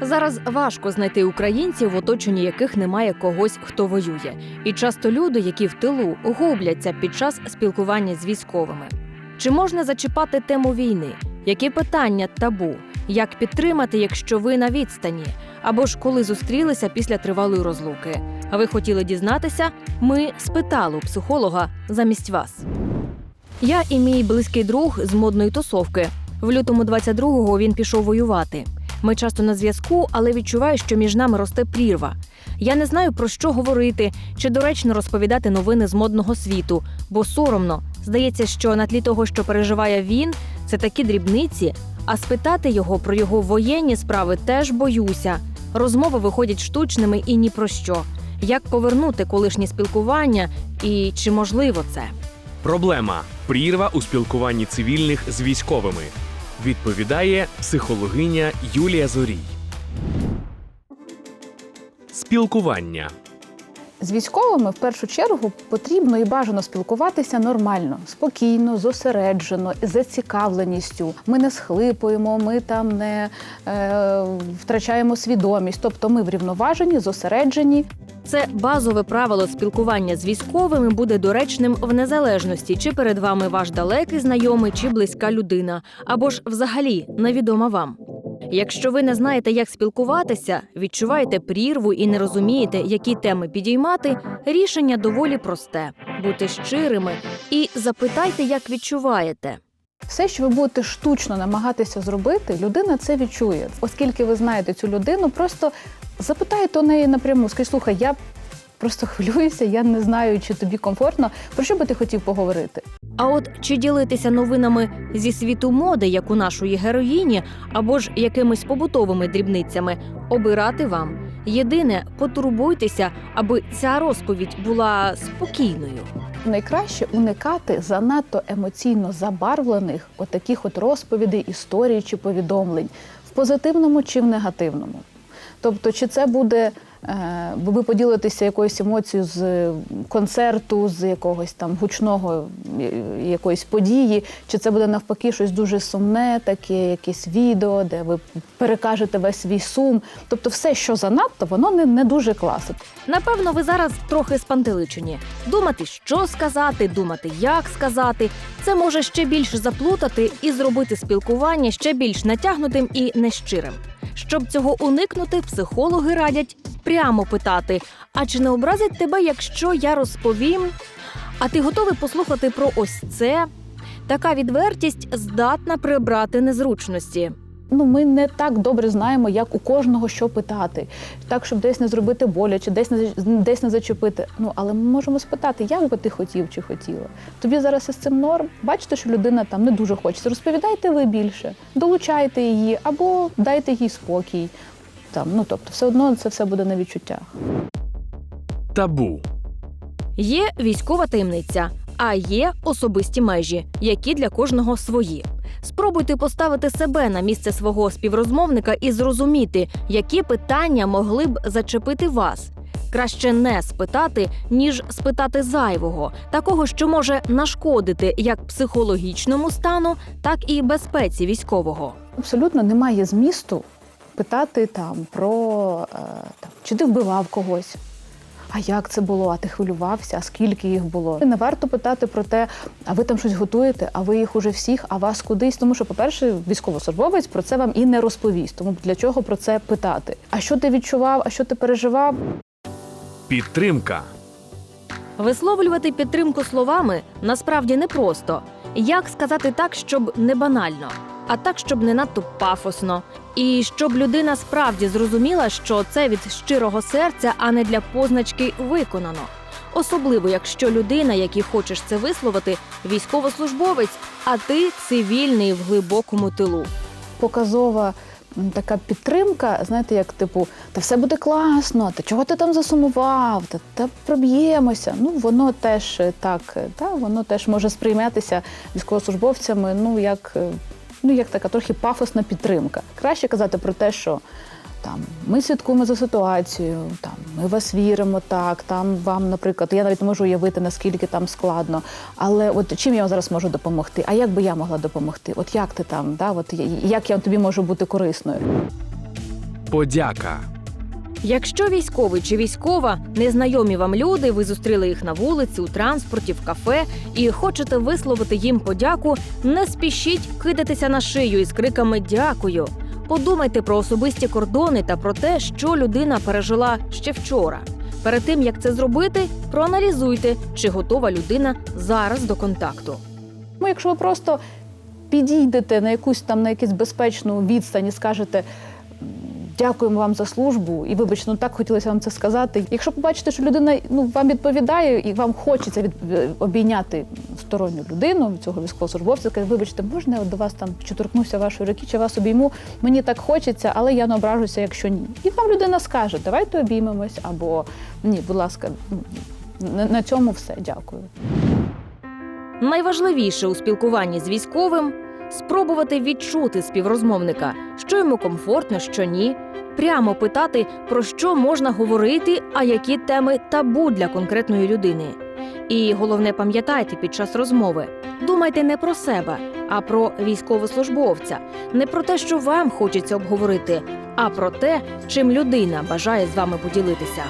Зараз важко знайти українців, в оточенні яких немає когось, хто воює. І часто люди, які в тилу, губляться під час спілкування з військовими. Чи можна зачіпати тему війни? Які питання табу? Як підтримати, якщо ви на відстані? Або ж коли зустрілися після тривалої розлуки? А ви хотіли дізнатися? Ми спитали у психолога замість вас. Я і мій близький друг з модної тусовки. В лютому 22-го він пішов воювати. Ми часто на зв'язку, але відчуваю, що між нами росте прірва. Я не знаю про що говорити, чи доречно розповідати новини з модного світу, бо соромно. Здається, що на тлі того, що переживає він, це такі дрібниці. А спитати його про його воєнні справи теж боюся. Розмови виходять штучними і ні про що. Як повернути колишнє спілкування і чи можливо це? Проблема прірва у спілкуванні цивільних з військовими. Відповідає психологиня Юлія Зорій. Спілкування. З військовими в першу чергу потрібно і бажано спілкуватися нормально, спокійно, зосереджено, з зацікавленістю. Ми не схлипуємо, ми там не е, втрачаємо свідомість. Тобто ми врівноважені, зосереджені. Це базове правило спілкування з військовими буде доречним в незалежності, чи перед вами ваш далекий знайомий чи близька людина, або ж взагалі невідома вам. Якщо ви не знаєте, як спілкуватися, відчуваєте прірву і не розумієте, які теми підіймати, рішення доволі просте: бути щирими і запитайте, як відчуваєте. Все, що ви будете штучно намагатися зробити, людина це відчує. Оскільки ви знаєте цю людину, просто запитайте у неї напряму. Скажіть, слухай, я просто хвилююся, я не знаю, чи тобі комфортно. Про що би ти хотів поговорити? А от чи ділитися новинами зі світу моди, як у нашої героїні, або ж якимись побутовими дрібницями, обирати вам. Єдине, потурбуйтеся, аби ця розповідь була спокійною. Найкраще уникати занадто емоційно забарвлених отаких от розповідей, історій чи повідомлень в позитивному чи в негативному. Тобто, чи це буде ви поділитеся якоюсь емоцією з концерту, з якогось там гучного е, якоїсь події, чи це буде навпаки щось дуже сумне, таке якесь відео, де ви перекажете весь свій сум. Тобто, все, що занадто, воно не, не дуже класно. Напевно, ви зараз трохи спантеличені. Думати, що сказати, думати, як сказати, це може ще більше заплутати і зробити спілкування ще більш натягнутим і нещирим. Щоб цього уникнути, психологи радять прямо питати: а чи не образить тебе, якщо я розповім? А ти готовий послухати про ось це? Така відвертість здатна прибрати незручності. Ну, ми не так добре знаємо, як у кожного що питати, так, щоб десь не зробити боляче, десь не десь не зачепити. Ну, але ми можемо спитати, як би ти хотів чи хотіла. Тобі зараз із цим норм. Бачите, що людина там не дуже хочеться. Розповідайте ви більше, долучайте її або дайте їй спокій. Там, ну тобто, все одно це все буде на відчуттях. Табу. Є військова таємниця, а є особисті межі, які для кожного свої. Спробуйте поставити себе на місце свого співрозмовника і зрозуміти, які питання могли б зачепити вас. Краще не спитати, ніж спитати зайвого, такого, що може нашкодити як психологічному стану, так і безпеці військового. Абсолютно немає змісту питати там про е, там, чи ти вбивав когось. А як це було? А ти хвилювався? А скільки їх було? Не варто питати про те, а ви там щось готуєте, а ви їх уже всіх, а вас кудись. Тому що, по-перше, військовослужбовець про це вам і не розповість. Тому для чого про це питати? А що ти відчував? А що ти переживав? Підтримка. Висловлювати підтримку словами насправді непросто. Як сказати так, щоб не банально, а так, щоб не надто пафосно, і щоб людина справді зрозуміла, що це від щирого серця, а не для позначки виконано. Особливо, якщо людина, якій хочеш це висловити, військовослужбовець, а ти цивільний в глибокому тилу. Показова така підтримка, знаєте, як типу, та все буде класно, та чого ти там засумував, та, та проб'ємося. Ну, воно теж е, так, е, та, воно теж може сприйматися військовослужбовцями, ну, як, е, ну, як така трохи пафосна підтримка. Краще казати про те, що там ми слідкуємо за ситуацією, там ми вас віримо, так там вам, наприклад, я навіть не можу уявити, наскільки там складно. Але от чим я вам зараз можу допомогти? А як би я могла допомогти? От як ти там? Да? От як я тобі можу бути корисною? Подяка. Якщо військовий чи військова, незнайомі вам люди, ви зустріли їх на вулиці, у транспорті, в кафе і хочете висловити їм подяку, не спішіть кидатися на шию із криками Дякую. Подумайте про особисті кордони та про те, що людина пережила ще вчора. Перед тим як це зробити, проаналізуйте, чи готова людина зараз до контакту. Ну, якщо ви просто підійдете на якусь там на якусь безпечну відстань і скажете. «М, Дякуємо вам за службу, і вибачте, ну так хотілося вам це сказати. Якщо побачите, що людина ну вам відповідає, і вам хочеться від е, обійняти сторонню людину, цього військовослужбовця, каже, вибачте, можна я до вас там чи торкнуся вашої руки, чи вас обійму? Мені так хочеться, але я не ображуся, якщо ні. І вам людина скаже, давайте обіймемось, або ні, будь ласка, на цьому все. Дякую. Найважливіше у спілкуванні з військовим спробувати відчути співрозмовника, що йому комфортно, що ні. Прямо питати, про що можна говорити, а які теми табу для конкретної людини. І головне, пам'ятайте під час розмови: думайте не про себе, а про військовослужбовця, не про те, що вам хочеться обговорити, а про те, чим людина бажає з вами поділитися.